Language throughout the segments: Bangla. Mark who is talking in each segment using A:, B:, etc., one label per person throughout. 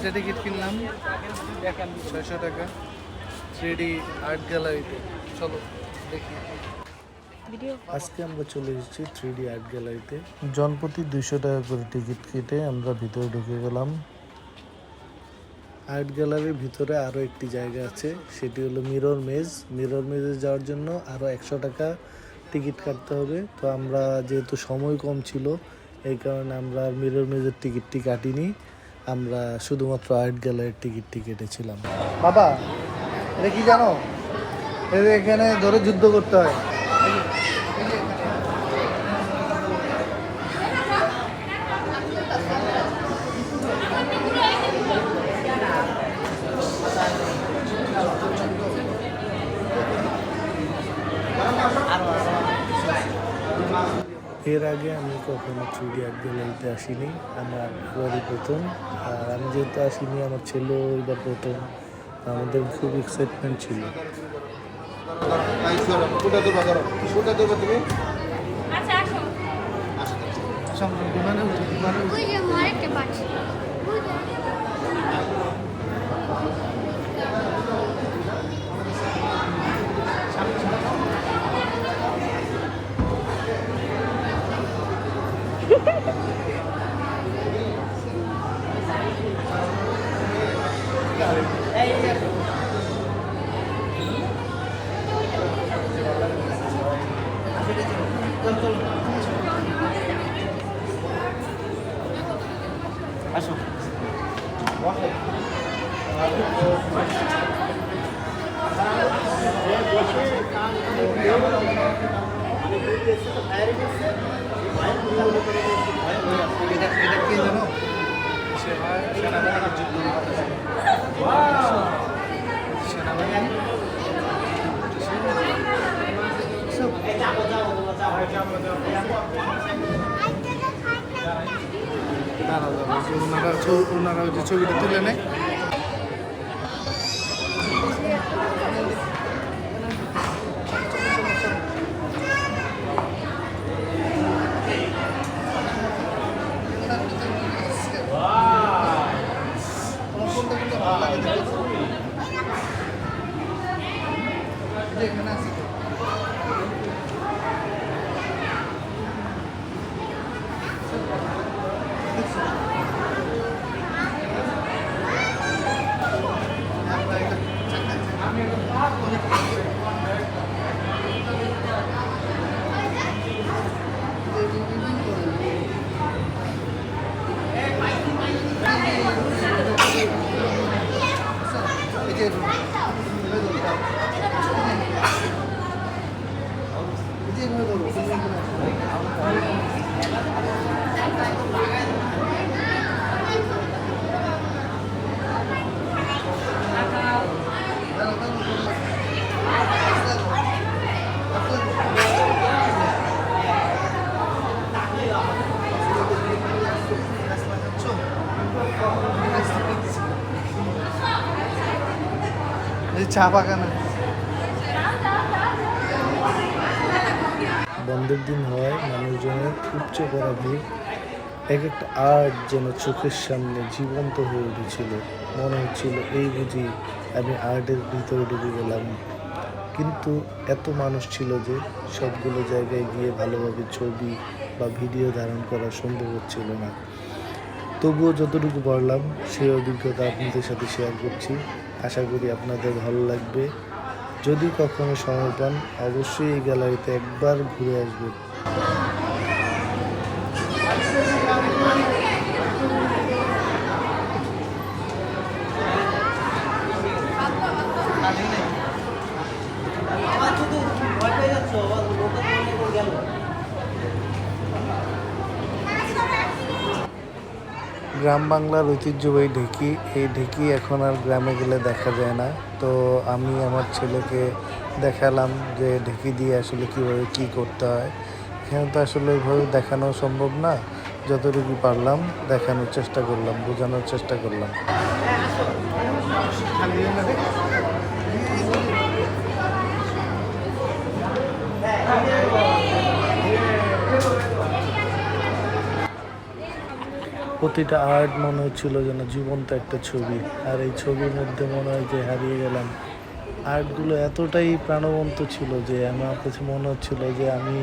A: তিনটা টিকিট কিনলাম। ছয়শো টাকা। থ্রি ডি আর্ট গ্যালারিতে চলো দেখি।
B: আজকে আমরা চলে এসেছি থ্রি ডি আর্ট গ্যালারিতে জনপ্রতি দুইশো টাকা করে টিকিট কেটে আমরা ভিতরে ঢুকে গেলাম। আর্ট গ্যালারির ভিতরে আরও একটি জায়গা আছে সেটি হলো মিরর মেজ মিরর মেজে যাওয়ার জন্য আরও একশো টাকা টিকিট কাটতে হবে। তো আমরা যেহেতু সময় কম ছিল এই কারণে আমরা মিরর মেজের টিকিটটি কাটিনি। আমরা শুধুমাত্র আর্ট গ্যালারির টিকিটটি কেটেছিলাম।
A: বাবা, এটা কি জানো? এদের এখানে ধরে যুদ্ধ করতে হয়।
B: আগে আমি কখনো চুরি একদম বলতে আসিনি আমার এবারই প্রথম। আর আমি যেহেতু আসিনি আমার ছেলেও এবার প্রথম। আমাদের খুব এক্সাইটমেন্ট ছিল।
A: আচ্ছা, আমরা বিমানে উঠি বিমানে উঠি
C: ওই যে মারেটে পাচ্ছি
A: আসো এটা এটা কি জানো সেনা- সেনাবাহিনীর যুদ্ধ করতেছে। সেনাবাহিনী দাঁড়াও দাঁড়াও যে ওনারা যে তুলে নেয় এখানে আছে তো। এই যে এই যে এভাবে ধরো, তুমি এখানে আসো। এই চা
B: বন্ধের দিন হওয়ায় মানুষজনের উপচে পড়া ভিড়। এক একটা আর্ট যেন চোখের সামনে জীবন্ত হয়ে উঠেছিল। মনে হচ্ছিল, এই বুঝি আমি আর্টের ভিতরে ঢুকে গেলাম। কিন্তু এত মানুষ ছিল যে সবগুলো জায়গায় গিয়ে ভালোভাবে ছবি বা ভিডিও ধারণ করা সম্ভব হচ্ছিল না। তবুও যতটুকু পারলাম, সেই অভিজ্ঞতা আপনাদের সাথে শেয়ার করছি। আশা করি আপনাদের ভালো লাগবে। যদি কখনো সময় পান, অবশ্যই এই গ্যালারিতে একবার ঘুরে আসবেন। গ্রাম বাংলার ঐতিহ্যবাহী ঢেঁকি, এই ঢেঁকি এখন আর গ্রামে গেলে দেখা যায় না। তো আমি আমার ছেলেকে দেখালাম যে ঢেঁকি দিয়ে আসলে কীভাবে কি করতে হয়। এখানে তো আসলে ওইভাবে দেখানো সম্ভব না। যতটুকু পারলাম, দেখানোর চেষ্টা করলাম, বোঝানোর চেষ্টা করলাম
A: খালি না রে।
D: প্রতিটা আর্ট মনে হচ্ছিল যেন জীবন্ত একটা ছবি। আর এই ছবির মধ্যে মনে হয় যে হারিয়ে গেলাম। আর্টগুলো এতটাই প্রাণবন্ত ছিল যে আমার কাছে মনে হচ্ছিল যে আমি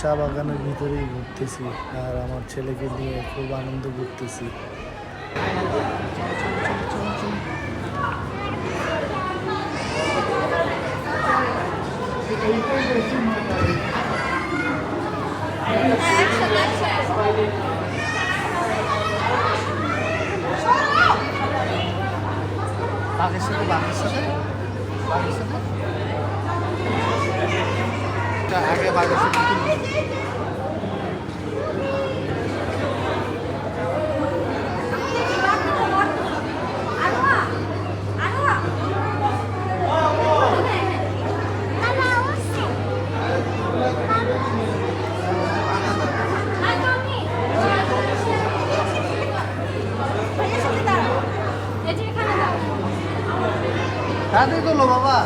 D: চা বাগানের ভিতরেই ঘুরতেছি। আর আমার ছেলেকে নিয়ে খুব আনন্দ করতেছি
B: বাঘের সাথে বাঘের সাথে বাঘের সাথে তাড়াতাড়ি তোলো বাবা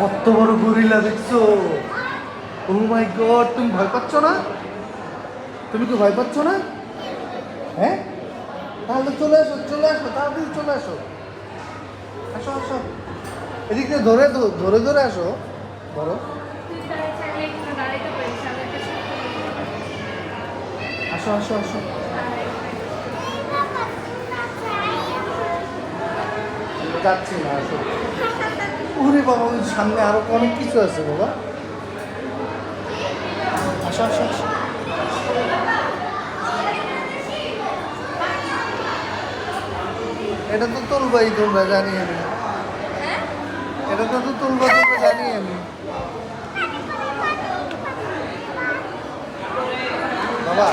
B: কত বড় গরিলা দেখছ? ও মাই গড, তুমি ভয় পাচ্ছ না? তুমি কি ভয় পাচ্ছ না? হ্যাঁ? তাহলে চলে আসো চলে আসো, তাড়াতাড়ি চলে আসো। আসো আসো। এদিক ধরে ধরে ধরে আসো। ধরো। আসো আসো আসো। যাচ্ছি না, আসো। ওরে বাবা, ওই সামনে আরও অনেক কিছু আছে বাবা। আসো এটা তো তুলবাই তোমরা, জানি আমি। এটা তো তো তুলবা তোমরা, জানি আমি। বাবা।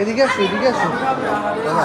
B: এদিকে আসো এদিকে আসো। বাবা।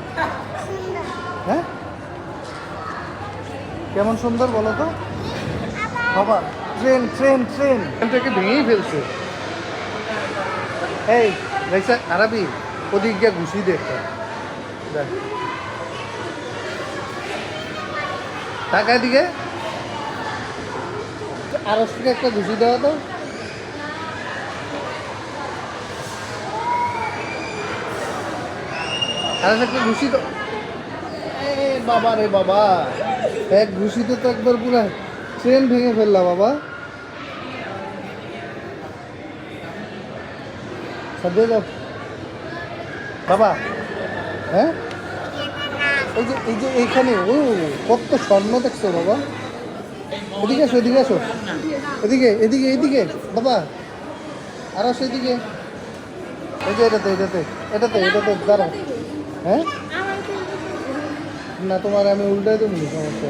B: হ্যাঁ? কেমন সুন্দর বলো তো? বাবা ট্রেন ট্রেন ট্রেন। ট্রেনটাকে ভেঙেই ফেলছে। এই ভাইসা আরবি ওদিক গিয়ে ঘুষি দেখতে দেখ। টাকা দিকে। আরস থেকে একটা ঘুষি দেওয়া তো। আরস একটা ঘুষি এ বাবা রে বাবা। এক ঘুষিতে তো একবার পুরো ট্রেন ভেঙে ফেললা বাবা। বাবা। হ্যাঁ? এই যে এই যে এইখানে, ও, কত স্বর্ণ দেখছ বাবা। এদিকে আসো এদিকে আসো। এদিকে এদিকে এদিকে। বাবা। আর আসো এদিকে। এই যে এটাতে এটাতে এটাতে এটাতে, দাঁড়াও। হ্যাঁ? না, তোমার আমি উল্টাই দেবো, সমস্যা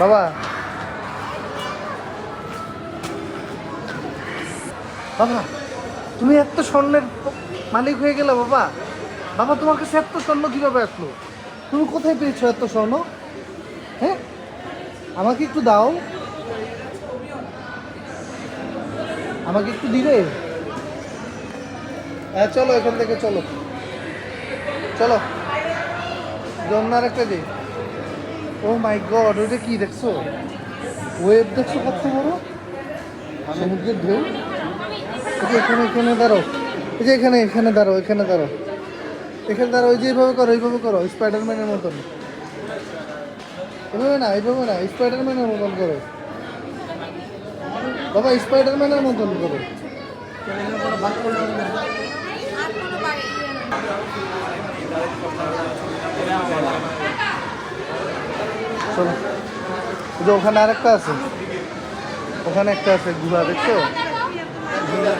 B: বাবা। বাবা, তুমি এত স্বর্ণের মালিক হয়ে গেলে বাবা। বাবা, তোমার কাছে এত স্বর্ণ কীভাবে আসলো? তুমি কোথায় পেয়েছ এত স্বর্ণ? হ্যাঁ? আমাকে একটু দাও। আমাকে একটু দিবে? হ্যাঁ চলো এখান থেকে চলো। চলো। জন্নার একটা দিই ও মাই গড, ওইটা কি দেখছ? ওয়েব দেখছ কত বড়? সমুদ্রের ঢেউ? যে এখানে এখানে দাঁড়ো এই যে এখানে এখানে দাঁড়ো এখানে দাঁড়ো এখানে দাঁড়ো ওই যে এইভাবে করো এইভাবে করো স্পাইডারম্যানের মতন। এভাবে না, এইভাবে না স্পাইডারম্যানের মতন করো। বাবা স্পাইডারম্যানের মতন করো। চলো যে ওখানে আরেকটা আছে। ওখানে একটা আছে গুহা দেখছ?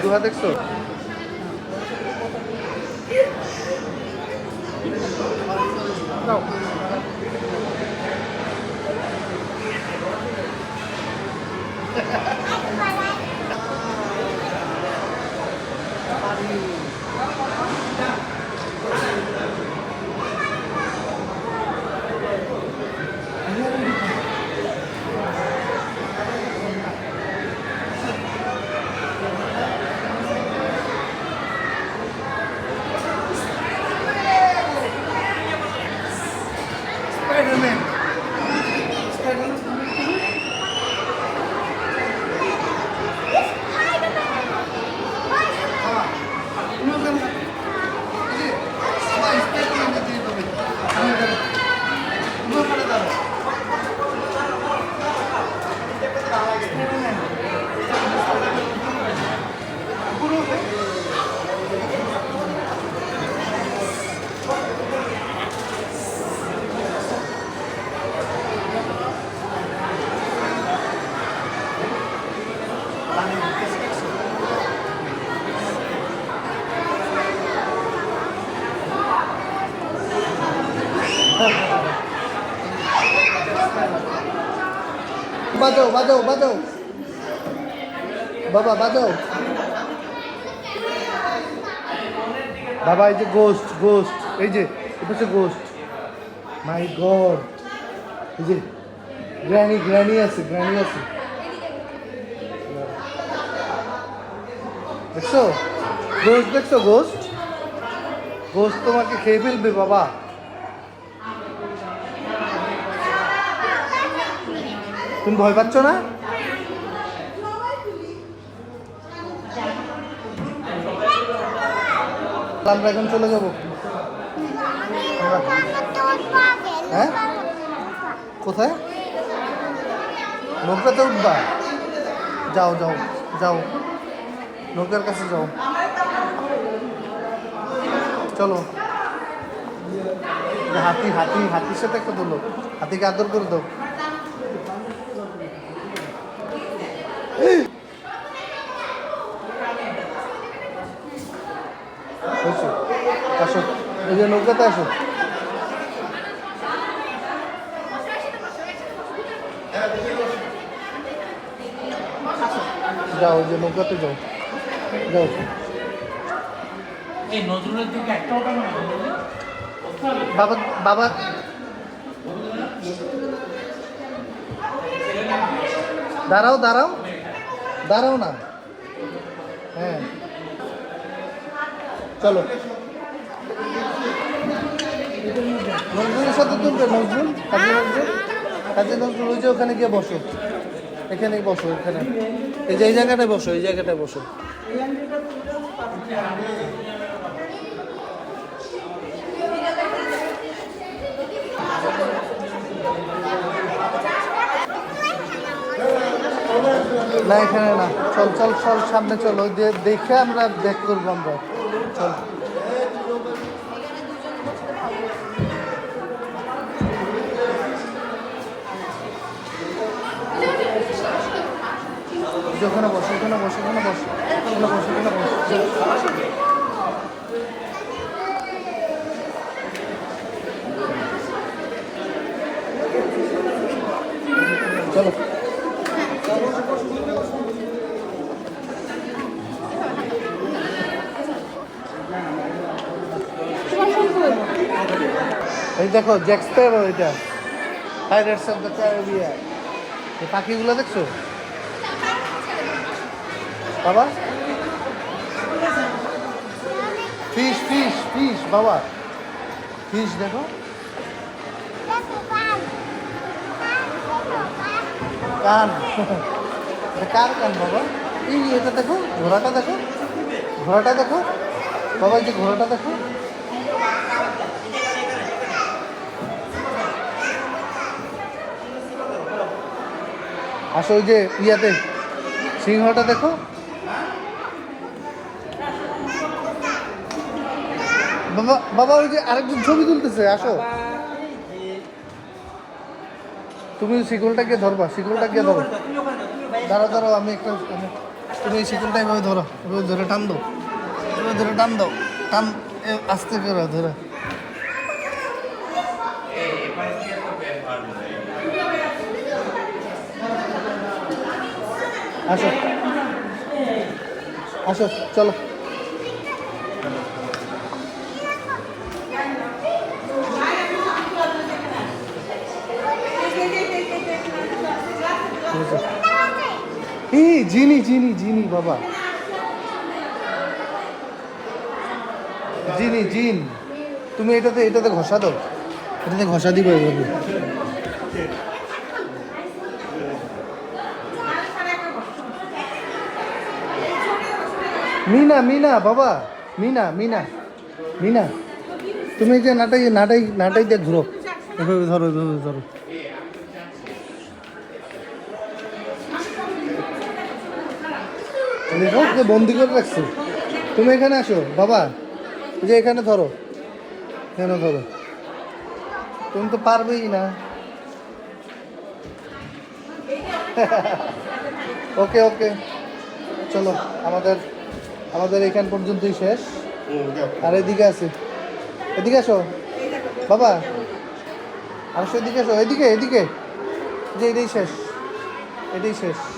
B: গুহা দেখছ? নাও। স্পাইডারম্যান বাজাও বাজাও বাজাও বাবা বাজাও বাবা এই যে গোস্ট গোস্ট এই যে, এটা হচ্ছে গোস্ট মাই গড এই যে গ্র্যানি গ্র্যানি আছে গ্র্যানি আছে। দেখছ? গোস্ট দেখছ গোস্ট গোস্ট তোমাকে খেয়ে ফেলবে, বাবা। তুমি ভয় পাচ্ছ না? আমরা এখন চলে যাব। হ্যাঁ? কোথায়? নৌকাতে উঠবা? যাও যাও যাও। নৌকার কাছে যাও। চলো। হাতি হাতি, হাতির সাথে একটা তোলো হাতিকে আদর করে দাও হয়েছে আসো যে নৌকাতে আসো। যাও ওই যে নৌকাতে যাও। যাও।
E: এই নজরুলের দিকে
B: বাবা বাবা। দাঁড়াও দাঁড়াও। দাঁড়াও না। হ্যাঁ। চলো। নজরুলের সাথে তুলবে নজরুল কাজী নজরুল। কাজী নজরুল ওই যে ওখানে গিয়ে বসো। এখানেই বসো এখানে। এই যে এই জায়গাটায় বসো এই জায়গাটায় বসো। না এখানে না। চল চল চল সামনে চল। ওই দিয়ে দেখে আমরা ব্যাক করব আমরা। চল। ওখানে বসো ওখানে বসো ওখানে বসো ওখানে বসো ওখানে বসো। চলো। এই দেখো জ্যাক্সপ্যারো এটা। পাইরেটস অফ দ্য এই পাখিগুলো দেখছ? বাবা? ফিশ ফিশ ফিশ বাবা। ফিশ দেখো। কান। কার কান বাবা? এই এটা দেখো, ঘোড়াটা দেখো। ঘোড়াটা দেখো। বাবা যে ঘোড়াটা দেখো। আসো ওই যে ইয়াতে, সিংহটা দেখো। বাবা বাবা ওই যে আরেকজন ছবি তুলতেছে, আসো। তুমি শিকলটা গিয়ে ধরবা, শিকলটা গিয়ে ধরো? দাঁড়াও দাঁড়াও, আমি একটা তুমি শিকলটা এভাবে ধরো, এভাবে ধরে টান দাও। এভাবে ধরে টান দাও, টান আস্তে করে ধরে। আসো। আসো, চলো এই জিনি জিনি জিনি বাবা। জিনি জিন। তুমি এটাতে এটাতে ঘষা দাও। এটাতে ঘষা দিবে এভাবে। মিনা মিনা বাবা। মিনা মিনা মিনা। তুমি যে নাটাই নাটাই নাটাই দিয়ে ঘুরো। এভাবে ধরো এভাবে ধরো। যে বন্দি করে রাখছো। তুমি এখানে আসো, বাবা। যে এখানে ধরো। কেন ধরো। তুমি তো পারবেই না। ওকে ওকে। চলো, আমাদের আমাদের এখান পর্যন্তই শেষ। আর এদিকে আছে। এদিকে আসো। বাবা। আসো এদিকে আসো। এদিকে এদিকে। যে এটাই শেষ। এটাই শেষ।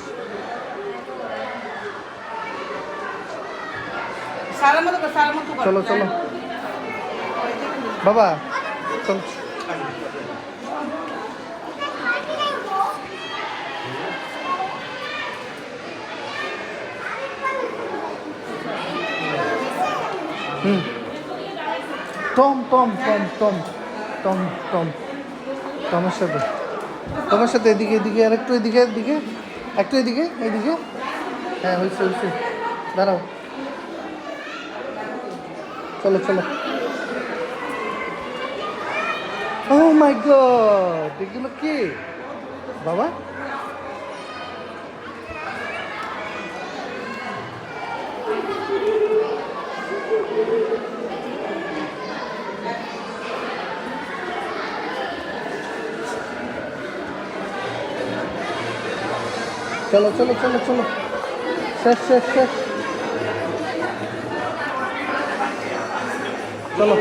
B: চলো চলো। বাবা, চলো। হুম। Tom Tom Tom Tom Tom Tom. টমের সাথে। টমের সাথে এদিকে এদিকে, আর একটু এদিকে এদিকে। একটু এদিকে এদিকে। হ্যাঁ হয়েছে হয়েছে। দাঁড়াও। চলো চলো। ও মাই গড এগুলো কি? বাবা? চলো চলো চলো চলো। শেষ শেষ শেষ। চলো।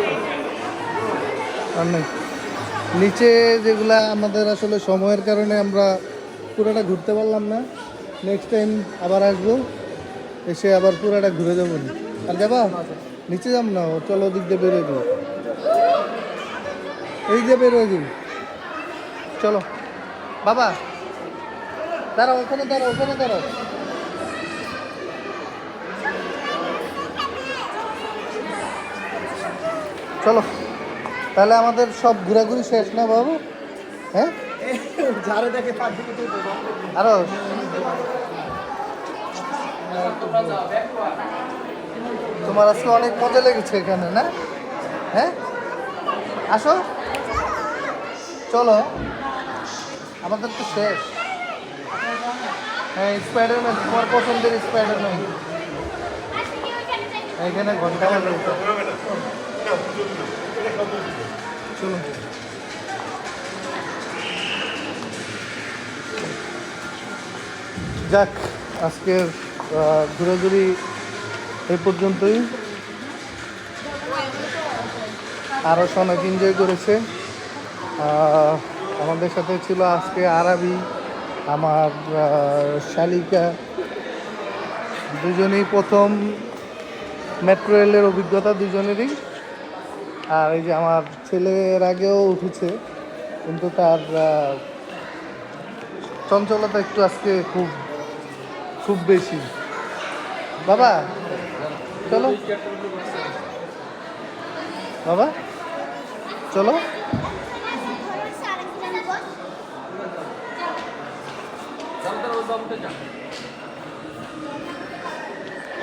B: আর নেই। নিচে যেগুলা আমাদের আসলে সময়ের কারণে আমরা পুরোটা ঘুরতে পারলাম না। নেক্সট টাইম আবার আসব। এসে আবার পুরোটা ঘুরে যাব। আর যাবা? নিচে যাব না, চলো দিক দিয়ে বেরোয় দিই এই যে বেরোয় দিই চলো। বাবা, দাঁড়াও, ওখানে দাঁড়াও ওখানে দাঁড়াও। চলো। তাহলে আমাদের সব ঘোরাঘুরি শেষ না বাবু? হ্যাঁ? আরও। তোমার আজকে অনেক মজা লেগেছে এখানে না? হ্যাঁ? আসো। চলো। আমাদের তো শেষ। হ্যাঁ স্পাইডারম্যান তোমার পছন্দের স্পাইডারম্যান এখানে ঘণ্টা যাক, আজকের ঘোরাঘুরি এই পর্যন্তই। আরও অনেক এনজয় করেছে। আমাদের সাথে ছিল আজকে আরাবি, আমার শালিকা। দুজনেই প্রথম মেট্রো রেলের অভিজ্ঞতা, দুজনেরই। আর এই যে আমার ছেলের আগেও উঠেছে, কিন্তু তার চঞ্চলতা একটু আজকে খুব খুব বেশি। বাবা, চলো। বাবা চলো।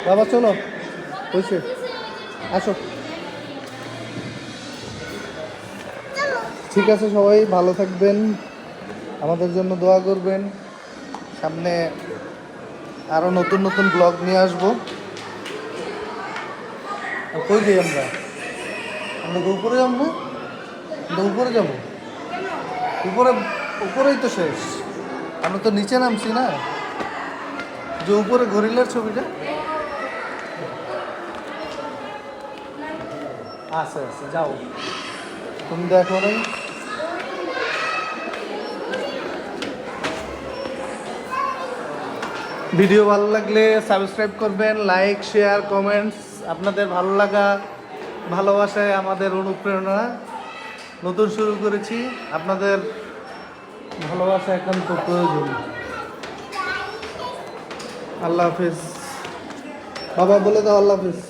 B: বাবা, চলো। হয়েছে। আসো। ঠিক আছে সবাই, ভালো থাকবেন। আমাদের জন্য দোয়া করবেন। সামনে আরও নতুন নতুন ব্লগ নিয়ে আসব। কই যাই আমরা? আমরা উপরে যাব না? উপরে যাব। উপরে, উপরেই তো শেষ। আমরা তো নিচে নামছি না? যে উপরে গরিলার ছবিটা? আচ্ছা আচ্ছা যাও। তুমি দেখো নাই? ভিডিও ভালো লাগলে সাবস্ক্রাইব করবেন লাইক শেয়ার কমেন্টস আপনাদের ভালো লাগা, ভালোবাসায় আমাদের অনুপ্রেরণা। নতুন শুরু করেছি, আপনাদের ভালোবাসা একান্ত প্রয়োজন। আল্লাহ হাফিজ। বাবা বলে দাও, আল্লাহ হাফিজ।